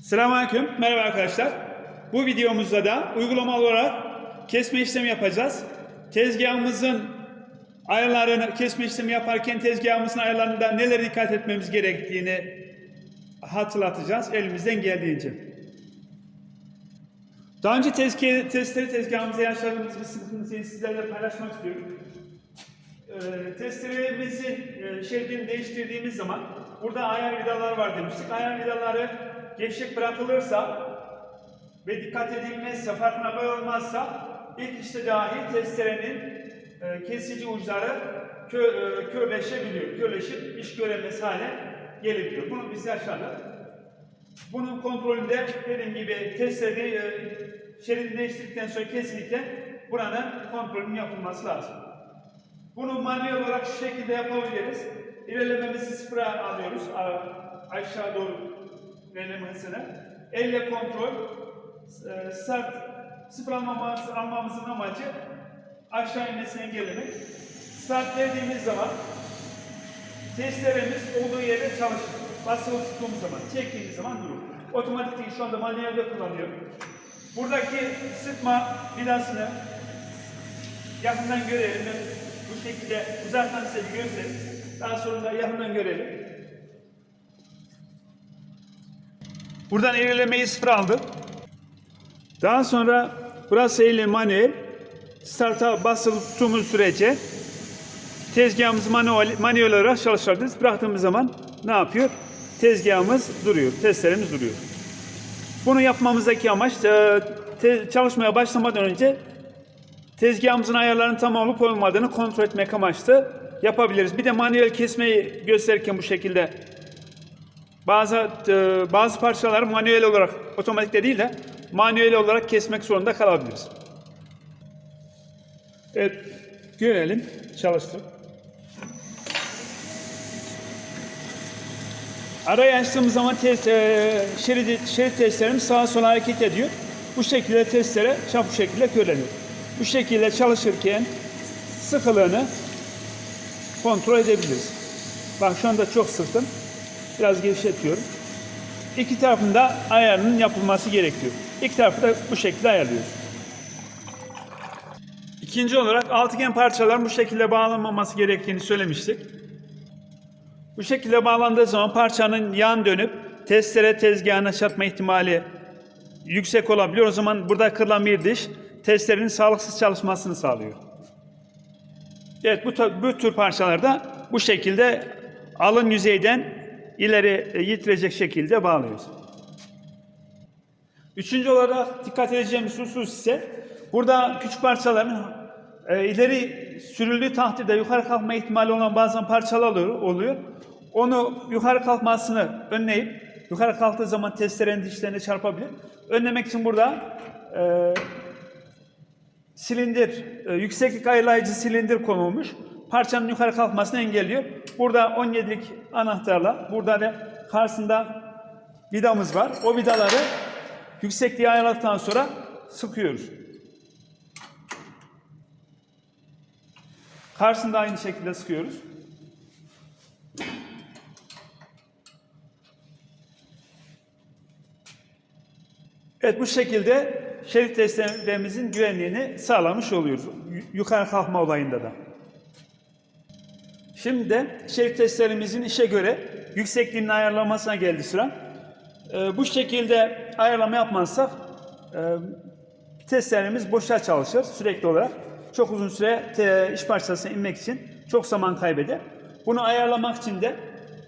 Selamünaleyküm. Merhaba arkadaşlar. Bu videomuzda da uygulama olarak kesme işlemi yapacağız. Tezgahımızın ayarlarını kesme işlemi yaparken tezgahımızın ayarlarında nelere dikkat etmemiz gerektiğini hatırlatacağız elimizden geldiğince. Daha önce tezke, testleri tezgahımıza yaşadığımız bir sıkıntıyı sizlerle paylaşmak istiyorum. Ee, testlerimizi e, şeridini değiştirdiğimiz zaman burada ayar vidalar var demiştik. Ayar vidaları gevşek bırakılırsa ve dikkat edilmezse, farkına varılmazsa ilk işte dahi testerenin e, kesici uçları kö, e, körleşebiliyor. Körleşip iş göremez hale gelebiliyor. Bunu biz yaşadık. Bunun kontrolünde dediğim gibi testleri e, şeridini değiştirdikten sonra kesinlikle buranın kontrolünün yapılması lazım. Bunu manuel olarak şu şekilde yapabiliriz. İlerlememizi sıfıra alıyoruz. Aşağı doğru hızını. Elle kontrol. e, Start sıfır almamız, almamızın amacı aşağı inmesini engellemek. Start verdiğimiz zaman testlerimiz olduğu yerde çalışır. Basılı tuttuğumuz zaman, çektiğimiz zaman durur. Otomatik değil, şu anda manuelde kullanıyorum. Buradaki sıkma vidasını yakından görelim. Bu şekilde uzaktan size bir göstereyim. Daha sonra da yakından görelim. Buradan ilerlemeyi sıfır aldım. Daha sonra burası ile manuel. Start'a basılı tuttuğumuz sürece tezgahımız manuel, manuel olarak çalışabiliriz. Bıraktığımız zaman ne yapıyor? Tezgahımız duruyor, testlerimiz duruyor. Bunu yapmamızdaki amaç çalışmaya başlamadan önce tezgahımızın ayarlarının tam olup olmadığını kontrol etmek amaçlı yapabiliriz. Bir de manuel kesmeyi gösterirken bu şekilde bazı e, bazı parçaları manuel olarak otomatikte değil de manuel olarak kesmek zorunda kalabiliriz. Evet, görelim, çalıştır. Arayı açtığımız zaman test, e, şerit, şerit testlerimiz sağa sola hareket ediyor. Bu şekilde testlere çabuk şekilde körleniyor. Bu şekilde çalışırken sıkılığını kontrol edebiliriz. Bak şu anda çok sıktım. Biraz gevşetiyorum. İki tarafında ayarının yapılması gerekiyor. İki tarafı da bu şekilde ayarlıyoruz. İkinci olarak altıgen parçaların bu şekilde bağlanmaması gerektiğini söylemiştik. Bu şekilde bağlandığı zaman parçanın yan dönüp testere tezgahına çarpma ihtimali yüksek olabiliyor. O zaman burada kırılan bir diş testerenin sağlıksız çalışmasını sağlıyor. Evet bu, bu tür parçalarda bu şekilde alın yüzeyden ileri e, yitirecek şekilde bağlıyoruz. Üçüncü olarak dikkat edeceğimiz husus ise burada küçük parçaların e, ileri sürüldüğü takdirde yukarı kalkma ihtimali olan bazen parçalar oluyor-. Onu yukarı kalkmasını önleyip yukarı kalktığı zaman testerenin dişlerine çarpabilir. Önlemek için burada e, silindir, e, yükseklik ayarlayıcı silindir konulmuş. Parçanın yukarı kalkmasını engelliyor. Burada 17'lik anahtarla, burada da karşısında vidamız var. O vidaları yüksekliği ayarladıktan sonra sıkıyoruz. Karşısında aynı şekilde sıkıyoruz. Evet bu şekilde şerit testlerimizin güvenliğini sağlamış oluyoruz. yu- Yukarı kalkma olayında da. Şimdi şerit testlerimizin işe göre yüksekliğinin ayarlanmasına geldi sıra. Ee, bu şekilde ayarlama yapmazsak e, testlerimiz boşa çalışır sürekli olarak. Çok uzun süre te- iş parçasına inmek için çok zaman kaybeder. Bunu ayarlamak için de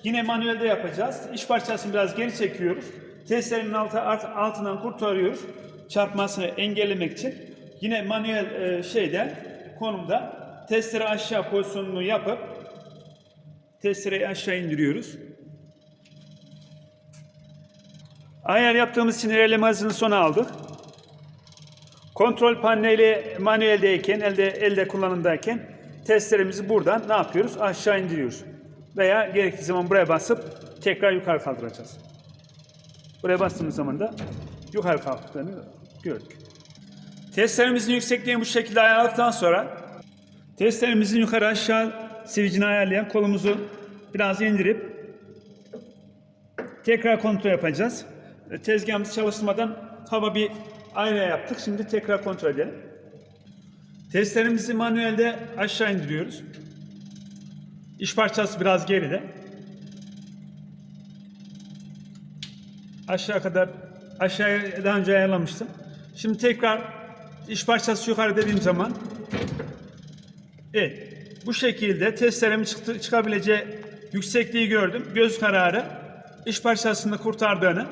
yine manuelde yapacağız. İş parçasını biraz geri çekiyoruz. Testlerin altı, altından kurtarıyoruz. Çarpmasını engellemek için. Yine manuel e, şeyde konumda testleri aşağı pozisyonunu yapıp testereyi aşağı indiriyoruz. Ayar yaptığımız için ilerleme hızını sona aldık. Kontrol paneli manueldeyken, elde elde kullanımdayken testlerimizi buradan ne yapıyoruz? Aşağı indiriyoruz. Veya gerektiği zaman buraya basıp tekrar yukarı kaldıracağız. Buraya bastığımız zaman da yukarı kalktığını gördük. Testlerimizin yüksekliğini bu şekilde ayarladıktan sonra testlerimizin yukarı aşağı switch'ini ayarlayan kolumuzu biraz indirip tekrar kontrol yapacağız. E, Tezgahımızı çalıştırmadan hava bir ayna yaptık. Şimdi tekrar kontrol edelim. Testlerimizi manuelde aşağı indiriyoruz. İş parçası biraz geride. Aşağı kadar aşağıya daha önce ayarlamıştım. Şimdi tekrar iş parçası yukarı dediğim zaman Evet. Bu şekilde testlerim çıktı, çıkabileceği yüksekliği gördüm. Göz kararı iş parçasını kurtardığını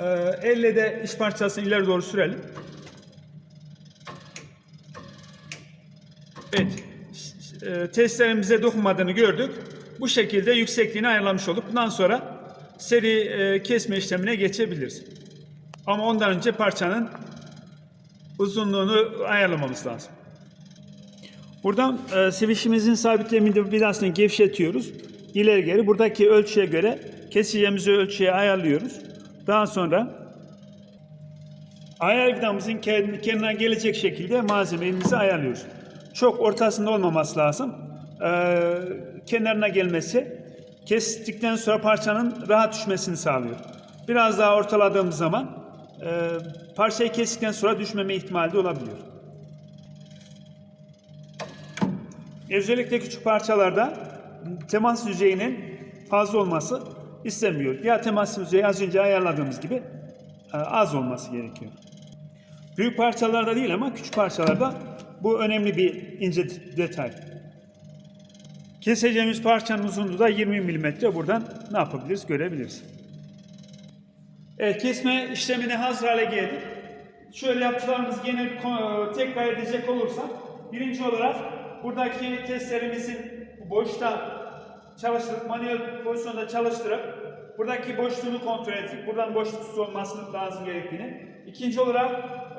ee, elle de iş parçasını ileri doğru sürelim. Evet. E, testlerimize dokunmadığını gördük. Bu şekilde yüksekliğini ayarlamış olduk. Bundan sonra seri e, kesme işlemine geçebiliriz. Ama ondan önce parçanın uzunluğunu ayarlamamız lazım. Buradan e, switch'imizin sabitlemini vidasını gevşetiyoruz. İleri geri buradaki ölçüye göre keseceğimiz ölçüye ayarlıyoruz. Daha sonra ayar vidamızın kendinden gelecek şekilde malzememizi ayarlıyoruz. Çok ortasında olmaması lazım. Ee, kenarına gelmesi kestikten sonra parçanın rahat düşmesini sağlıyor. Biraz daha ortaladığımız zaman e, parçayı kestikten sonra düşmeme ihtimali de olabiliyor. Özellikle küçük parçalarda temas yüzeyinin fazla olması istenmiyor. Ya temas yüzeyi az önce ayarladığımız gibi e, az olması gerekiyor. Büyük parçalarda değil ama küçük parçalarda bu önemli bir ince detay. Keseceğimiz parçanın uzunluğu da 20 mm. Buradan ne yapabiliriz görebiliriz. Evet kesme işlemine hazır hale geldik. Şöyle yaptıklarımızı gene tekrar edecek olursak birinci olarak buradaki testlerimizin boşta çalıştırıp manuel pozisyonda çalıştırıp buradaki boşluğunu kontrol ettik. Buradan boşluksuz olması lazım gerektiğini. İkinci olarak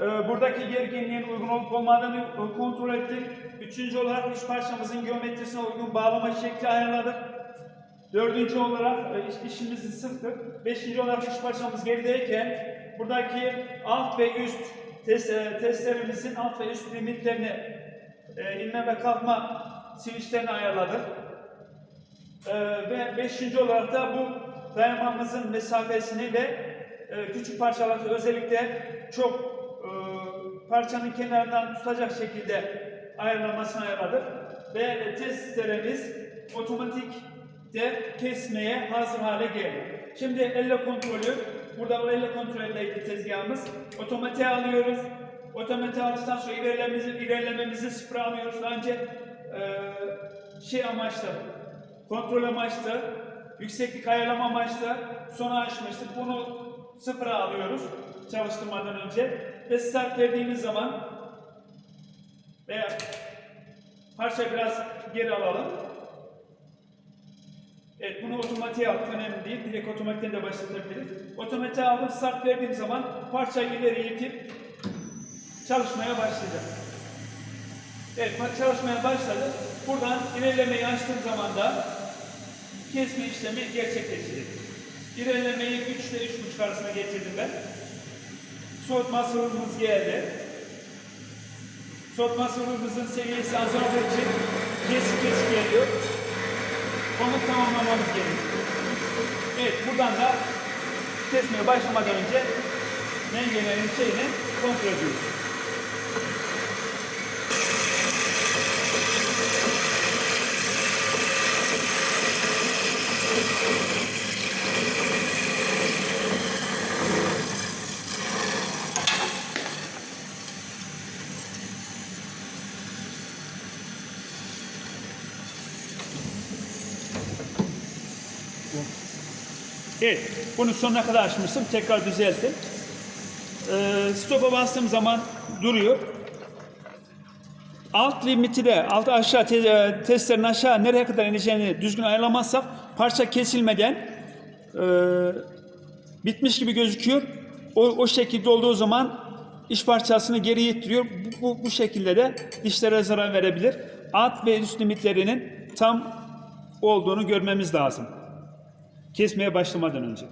e, buradaki gerginliğin uygun olup olmadığını e, kontrol ettik. Üçüncü olarak iç parçamızın geometrisine uygun bağlama şekli ayarladık. Dördüncü olarak e, iş- işimizi sıktık. Beşinci olarak iş parçamız gerideyken buradaki alt ve üst test, e, testlerimizin alt ve üst limitlerini e, inme ve kalkma switchlerini ayarladık. E, ve beşinci olarak da bu dayanmamızın mesafesini ve e, küçük parçaları özellikle çok e, parçanın kenarından tutacak şekilde ayarlamasını ayarladık. Ve testlerimiz otomatik de kesmeye hazır hale geldi. Şimdi elle kontrolü, burada elle kontroldeydi tezgahımız. Otomatiğe alıyoruz. Otomatiğe aldıktan sonra ilerlememizi, ilerlememizi sıfıra alıyoruz. Önce e, şey amaçlı, kontrol amaçlı, yükseklik ayarlama amaçlı sona açmıştık. Bunu sıfıra alıyoruz çalıştırmadan önce. Ve start verdiğimiz zaman veya parça biraz geri alalım. Evet bunu otomatiğe aldık önemli değil. Direkt otomatikten de başlatabiliriz. Otomatiğe aldım start verdiğim zaman parçayı ileri itip çalışmaya başlayacak. Evet çalışmaya başladı. Buradan ilerlemeyi açtığım zaman da kesme işlemi gerçekleşecek. İlerlemeyi 3 ile 3.5 arasına getirdim ben. Soğutma sıvımız geldi. Soğutma sıvımızın seviyesi azaldığı için kesik kesik geliyor. Onu tamamlamamız gerekiyor. Evet buradan da kesmeye başlamadan önce mengelerin şeyini kontrol ediyoruz. Evet, bunu sonuna kadar açmıştım. Tekrar düzelttim. Ee, stop'a bastığım zaman duruyor. Alt limiti de, alt aşağı te, e, testlerin aşağı nereye kadar ineceğini düzgün ayarlamazsak parça kesilmeden e, bitmiş gibi gözüküyor. O, o şekilde olduğu zaman iş parçasını geri ittiriyor. Bu, bu, bu şekilde de dişlere zarar verebilir. Alt ve üst limitlerinin tam olduğunu görmemiz lazım kesmeye başlamadan önce.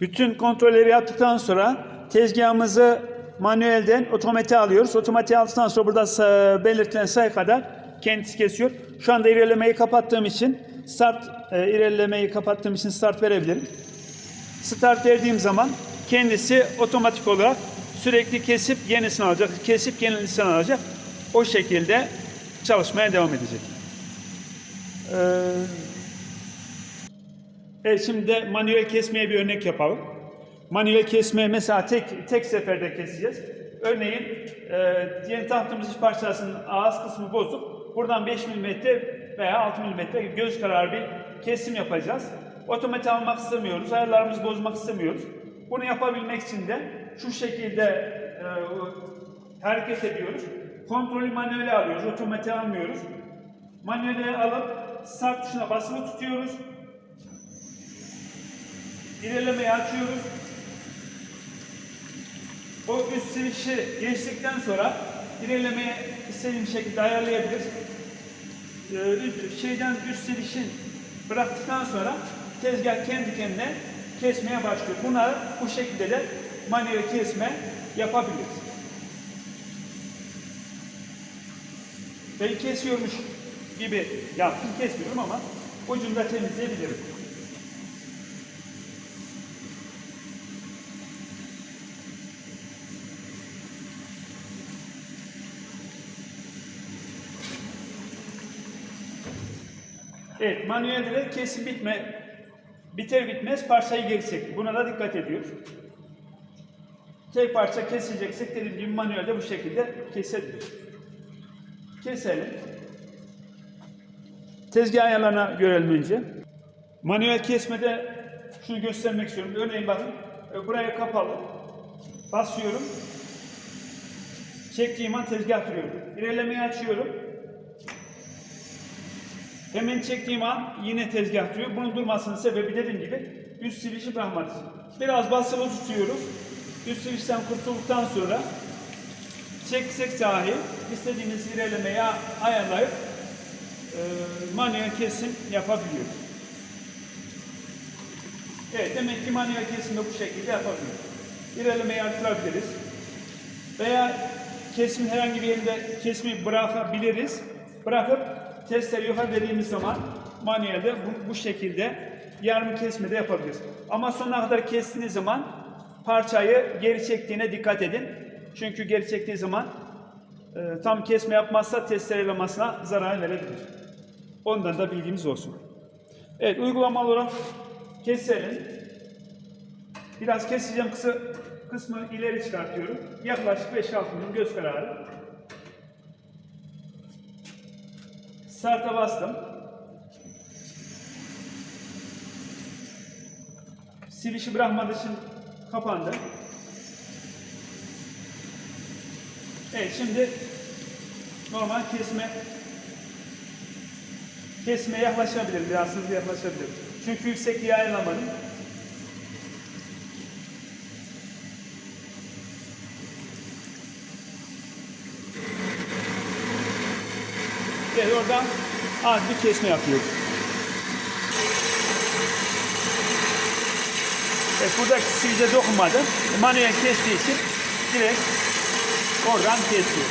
Bütün kontrolleri yaptıktan sonra tezgahımızı manuelden otomatiğe alıyoruz. Otomatiğe aldıktan sonra burada belirtilen sayı kadar kendisi kesiyor. Şu anda ilerlemeyi kapattığım için start e, ilerlemeyi kapattığım için start verebilirim. Start verdiğim zaman kendisi otomatik olarak sürekli kesip yenisini alacak, kesip yenisini alacak. O şekilde çalışmaya devam edecek. Ee, evet şimdi de manuel kesmeye bir örnek yapalım. Manuel kesme mesela tek tek seferde keseceğiz. Örneğin e, diyelim tahtımız iç parçasının ağız kısmı bozuk. Buradan 5 mm veya 6 mm göz kararı bir kesim yapacağız. Otomatik almak istemiyoruz. Ayarlarımızı bozmak istemiyoruz. Bunu yapabilmek için de şu şekilde e, hareket ediyoruz. Kontrolü manuele alıyoruz. Otomatik almıyoruz. Manuele alıp start tuşuna basılı tutuyoruz. İlerlemeyi açıyoruz. O üst switch'i geçtikten sonra ilerlemeye istediğim şekilde ayarlayabiliriz. Ee, şeyden üst switch'in bıraktıktan sonra tezgah kendi kendine kesmeye başlıyor. Bunları bu şekilde de manuel kesme yapabiliriz. Ben kesiyormuş gibi yaptım, kesmiyorum ama ucunda temizleyebilirim. Evet, manuelde de kesim bitme, biter bitmez parçayı geri çek. Buna da dikkat ediyoruz. Tek parça keseceksek dediğim gibi manuelde bu şekilde kesebiliriz. Keselim. Tezgah ayarlarına görelim önce. Manuel kesmede şunu göstermek istiyorum. Örneğin bakın, e, buraya kapalı. Basıyorum. Çektiğim an tezgah duruyor. İlerlemeyi açıyorum. Hemen çektiğim an yine tezgah duruyor. Bunun durmasının sebebi dediğim gibi üst switch'i bırakmak için. Biraz basılı tutuyoruz. Üst switch'ten kurtulduktan sonra çeksek dahi istediğimiz ilerlemeyi ayarlayıp e, manuel kesim yapabiliyoruz. Evet demek ki manuel kesim de bu şekilde yapabiliyoruz. İlerlemeyi artırabiliriz. Veya kesimin herhangi bir yerinde kesimi bırakabiliriz. Bırakıp testleri yukarı dediğimiz zaman manuelde bu, bu şekilde yarım kesme de yapabiliriz. Ama sonuna kadar kestiğiniz zaman parçayı geri çektiğine dikkat edin. Çünkü geri çektiği zaman e, tam kesme yapmazsa testere lamasına zarar verebilir. Ondan da bilgimiz olsun. Evet uygulamalı olarak keselim. Biraz keseceğim kısa kısmı ileri çıkartıyorum. Yaklaşık 5-6 milim göz kararı. Start'a bastım. Switch'i bırakmadığı için kapandı. Evet şimdi normal kesme kesmeye yaklaşabilirim. Biraz hızlı yaklaşabilirim. Çünkü yüksekliği ayarlamadım. Evet oradan az bir kesme yapıyoruz. Evet buradaki sivilce dokunmadı. Manuel kestiği için direkt oradan kesiyor.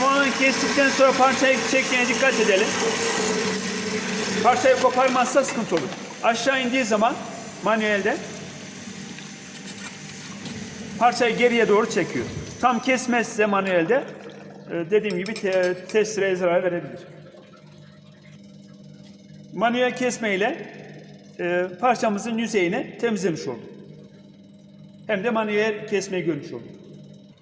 Tamamen kestikten sonra parçayı çekmeye dikkat edelim. Parçayı koparmazsa sıkıntı olur. Aşağı indiği zaman manuelde parçayı geriye doğru çekiyor. Tam kesmezse manuelde e, dediğim gibi te, testereye zarar verebilir. Manuel kesme ile e, parçamızın yüzeyini temizlemiş olduk. Hem de manuel kesmeyi görmüş olduk.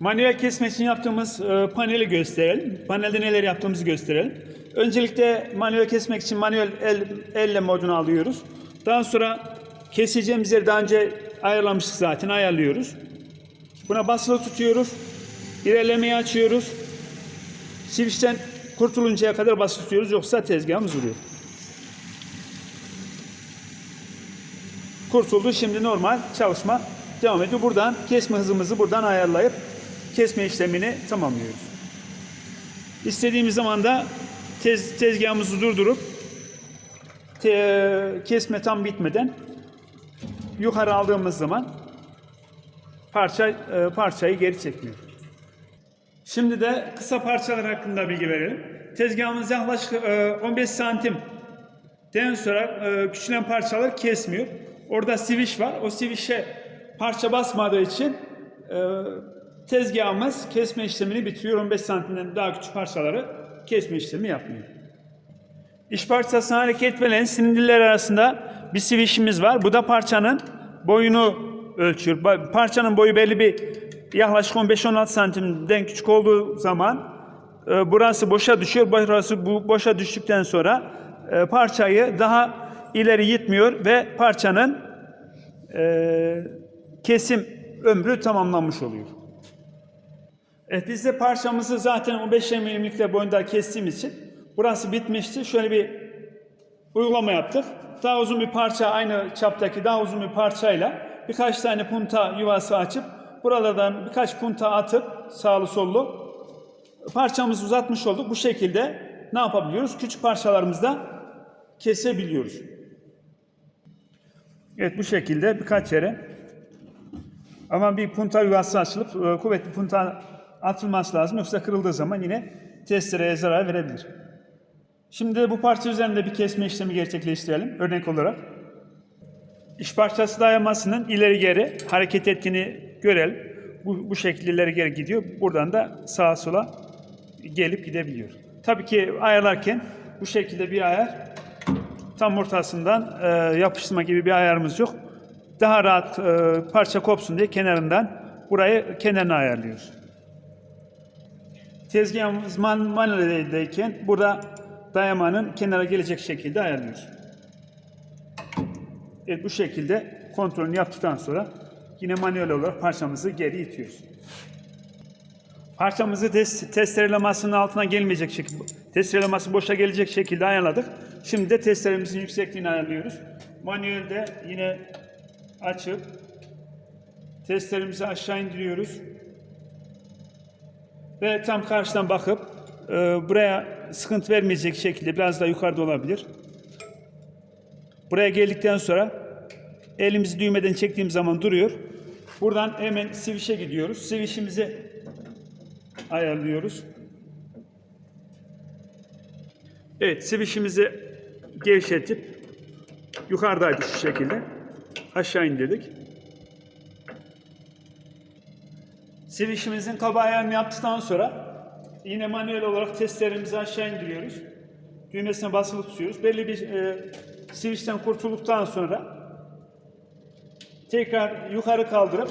Manuel kesme için yaptığımız e, paneli gösterelim. Panelde neler yaptığımızı gösterelim. Öncelikle manuel kesmek için manuel el, elle modunu alıyoruz. Daha sonra keseceğimiz yeri daha önce ayarlamıştık zaten ayarlıyoruz. Buna basılı tutuyoruz. İlerlemeyi açıyoruz. Switch'ten kurtuluncaya kadar basılı tutuyoruz yoksa tezgahımız vuruyor. Kurtuldu. Şimdi normal çalışma devam ediyor. Buradan kesme hızımızı buradan ayarlayıp kesme işlemini tamamlıyoruz. İstediğimiz zaman da tez, tezgahımızı durdurup te- kesme tam bitmeden yukarı aldığımız zaman parça e, parçayı geri çekmiyor. Şimdi de kısa parçalar hakkında bilgi verelim. Tezgahımız yaklaşık e, 15 santim den sonra e, küçülen parçalar kesmiyor. Orada switch var. O switch'e parça basmadığı için e, tezgahımız kesme işlemini bitiriyor. 15 santimden daha küçük parçaları kesme işlemi yapmıyor. İş parçasına hareket veren silindirler arasında bir switch'imiz var. Bu da parçanın boyunu ölçüyor. Parçanın boyu belli bir yaklaşık 15-16 santimden küçük olduğu zaman e, burası boşa düşüyor. Burası bu boşa düştükten sonra e, parçayı daha ileri gitmiyor ve parçanın e, kesim ömrü tamamlanmış oluyor. Evet biz de parçamızı zaten 15 mm'likte boyunda kestiğimiz için burası bitmişti. Şöyle bir uygulama yaptık. Daha uzun bir parça aynı çaptaki daha uzun bir parçayla birkaç tane punta yuvası açıp buralardan birkaç punta atıp sağlı sollu parçamızı uzatmış olduk. Bu şekilde ne yapabiliyoruz? Küçük parçalarımızda kesebiliyoruz. Evet bu şekilde birkaç yere ama bir punta yuvası açılıp e, kuvvetli punta atılması lazım. Yoksa kırıldığı zaman yine testereye zarar verebilir. Şimdi de bu parça üzerinde bir kesme işlemi gerçekleştirelim örnek olarak. İş parçası dayamasının ileri geri hareket ettiğini görelim. Bu, bu şekilde ileri geri gidiyor. Buradan da sağa sola gelip gidebiliyor. Tabii ki ayarlarken bu şekilde bir ayar tam ortasından e, yapıştırma gibi bir ayarımız yok. Daha rahat e, parça kopsun diye kenarından burayı kenarına ayarlıyoruz. Tezgahımız man manueldeyken burada dayamanın kenara gelecek şekilde ayarlıyoruz. Evet bu şekilde kontrolünü yaptıktan sonra yine manuel olarak parçamızı geri itiyoruz. Parçamızı test, testerelemasının altına gelmeyecek şekilde, testereleması boşa gelecek şekilde ayarladık. Şimdi de testeremizin yüksekliğini ayarlıyoruz. Manuelde yine açıp testlerimizi aşağı indiriyoruz. Ve tam karşıdan bakıp e, buraya sıkıntı vermeyecek şekilde biraz daha yukarıda olabilir. Buraya geldikten sonra elimizi düğmeden çektiğim zaman duruyor. Buradan hemen switch'e gidiyoruz. Switch'imizi ayarlıyoruz. Evet, switch'imizi gevşetip yukarıdaydı şu şekilde. Aşağı indirdik. Switch'imizin kaba ayarını yaptıktan sonra yine manuel olarak testlerimizi aşağı indiriyoruz. Düğmesine basılı tutuyoruz. Belli bir e, switch'ten kurtulduktan sonra tekrar yukarı kaldırıp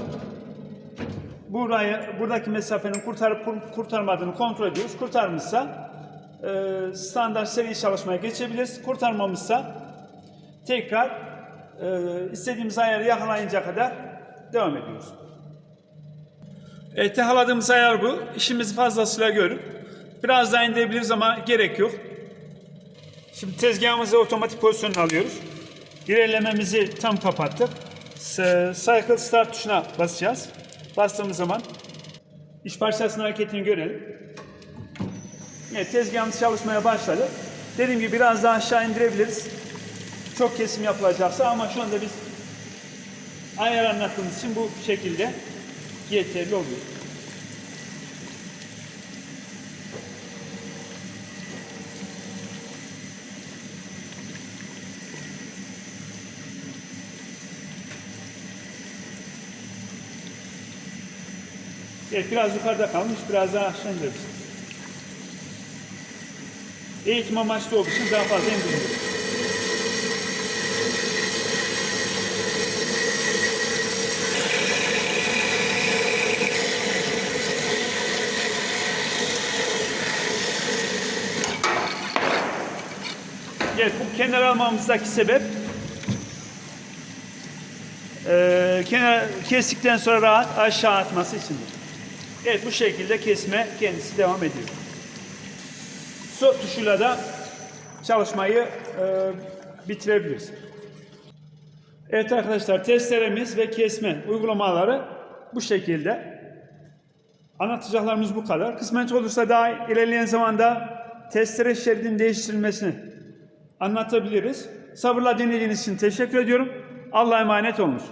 burayı buradaki mesafenin kurtarıp kur- kurtarmadığını kontrol ediyoruz. Kurtarmışsa e, standart seri çalışmaya geçebiliriz. Kurtarmamışsa tekrar e, istediğimiz ayarı yakalayınca kadar devam ediyoruz. Evet, yakaladığımız ayar bu. İşimizi fazlasıyla görüp biraz daha indirebiliriz ama gerek yok. Şimdi tezgahımızı otomatik pozisyonuna alıyoruz. İlerlememizi tam kapattık. Cycle Start tuşuna basacağız. Bastığımız zaman iş parçasının hareketini görelim. Evet, tezgahımız çalışmaya başladı. Dediğim gibi biraz daha aşağı indirebiliriz. Çok kesim yapılacaksa ama şu anda biz ayar anlattığımız için bu şekilde yeterli oluyor. Evet biraz yukarıda kalmış, biraz daha aşağı indiririz. Eğitim amaçlı olduğu için daha fazla indiririz. Evet bu kenar almamızdaki sebep eee kenar kestikten sonra rahat aşağı atması içindir. Evet bu şekilde kesme kendisi devam ediyor. Stop tuşuyla da çalışmayı eee, bitirebiliriz. Evet arkadaşlar testlerimiz ve kesme uygulamaları bu şekilde. Anlatacaklarımız bu kadar. Kısmet olursa daha ilerleyen zamanda testere şeridinin değiştirilmesini anlatabiliriz. Sabırla dinlediğiniz için teşekkür ediyorum. Allah'a emanet olunuz.